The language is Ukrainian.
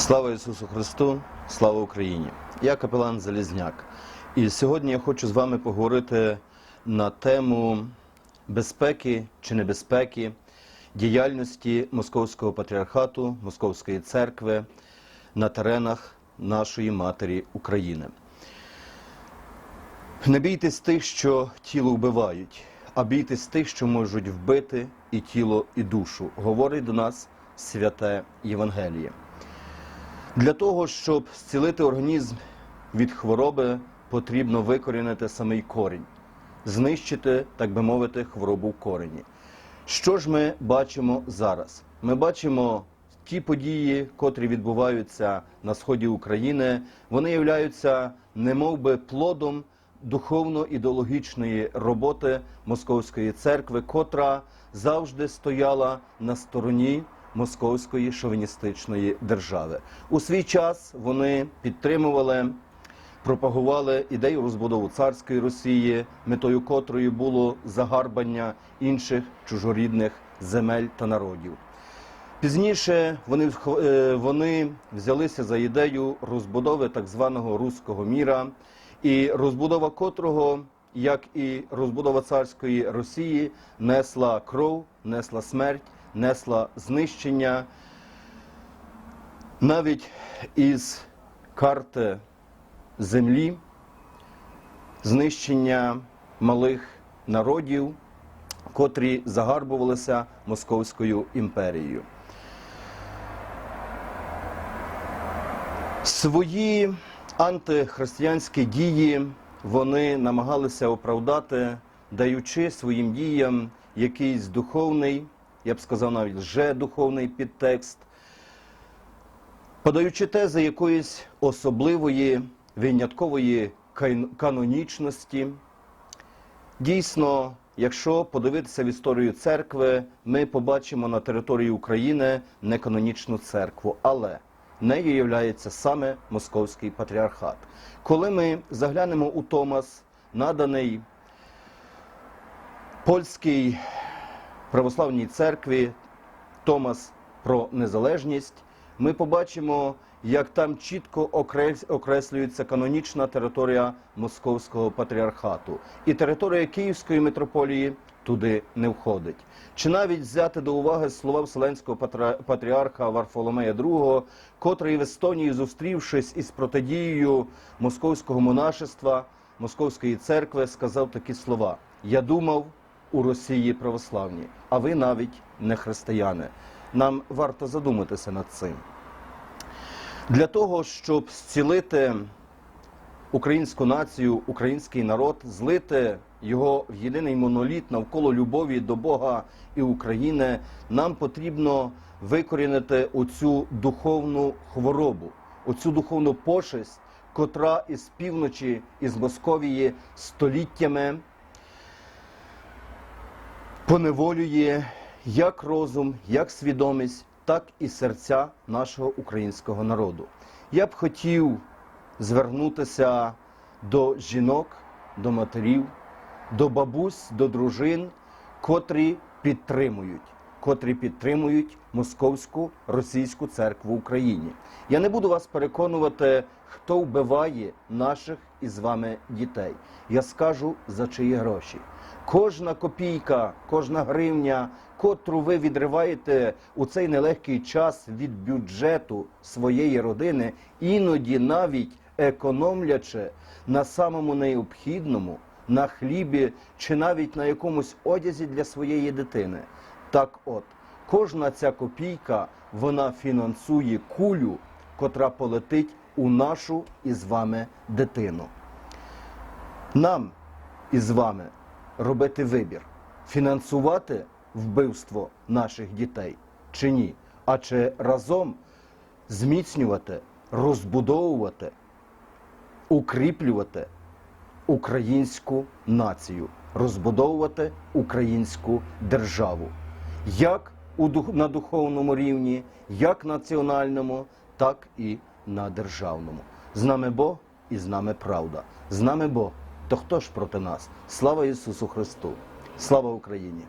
Слава Ісусу Христу, слава Україні! Я капелан Залізняк. І сьогодні я хочу з вами поговорити на тему безпеки чи небезпеки діяльності Московського патріархату, Московської церкви на теренах нашої матері України. Не бійтесь тих, що тіло вбивають, а бійтесь тих, що можуть вбити і тіло, і душу, говорить до нас святе Євангеліє. Для того, щоб зцілити організм від хвороби, потрібно викорінити самий корінь, знищити, так би мовити, хворобу в корені. Що ж ми бачимо зараз? Ми бачимо ті події, котрі відбуваються на сході України, вони являються немовби плодом духовно-ідеологічної роботи Московської церкви, котра завжди стояла на стороні московської шовіністичної держави. У свій час вони підтримували, пропагували ідею розбудову царської Росії, метою котрої було загарбання інших чужорідних земель та народів. Пізніше вони, е, вони взялися за ідею розбудови так званого руського міра, і розбудова котрого, як і розбудова царської Росії, несла кров, несла смерть, несла знищення. Навіть із карти землі знищення малих народів, котрі загарбувалися Московською імперією. Свої антихристиянські дії вони намагалися оправдати, даючи своїм діям якийсь духовний, я б сказав навіть лже-духовний підтекст, подаючи тези якоїсь особливої виняткової канонічності. Дійсно, якщо подивитися в історію церкви, ми побачимо на території України неканонічну церкву, але нею є саме Московський патріархат. Коли ми заглянемо у Томас, наданий польській православній церкві Томас про незалежність, ми побачимо, як там чітко окреслюється канонічна територія Московського патріархату. І територія Київської митрополії туди не входить. Чи навіть взяти до уваги слова Вселенського патріарха Варфоломея II, котрий в Естонії, зустрівшись із протидією московського монашества, Московської церкви, сказав такі слова: Я думав, у Росії православні, а ви навіть не християни. Нам варто задуматися над цим. Для того, щоб зцілити українську націю, український народ, злити його в єдиний моноліт навколо любові до Бога і України, нам потрібно викорінити оцю духовну хворобу, оцю духовну пошесть, котра із півночі, із Московії століттями поневолює як розум, як свідомість, так і серця нашого українського народу. Я б хотів звернутися до жінок, до матерів, до бабусь, до дружин, котрі підтримують, котрі підтримують московську російську церкву в Україні. Я не буду вас переконувати, хто вбиває наших із вами дітей. Я скажу за чиї гроші. Кожна копійка, кожна гривня, котру ви відриваєте у цей нелегкий час від бюджету своєї родини, іноді навіть економлячи на самому необхідному, на хлібі чи навіть на якомусь одязі для своєї дитини. Так от, кожна ця копійка вона фінансує кулю, котра полетить у нашу із вами дитину. Нам із вами робити вибір, фінансувати вбивство наших дітей чи ні, а чи разом зміцнювати, розбудовувати, укріплювати українську націю, розбудовувати українську державу, як на духовному рівні, як національному, так і на державному. З нами Бог і з нами правда. З нами Бог. То хто ж проти нас? Слава Ісусу Христу! Слава Україні!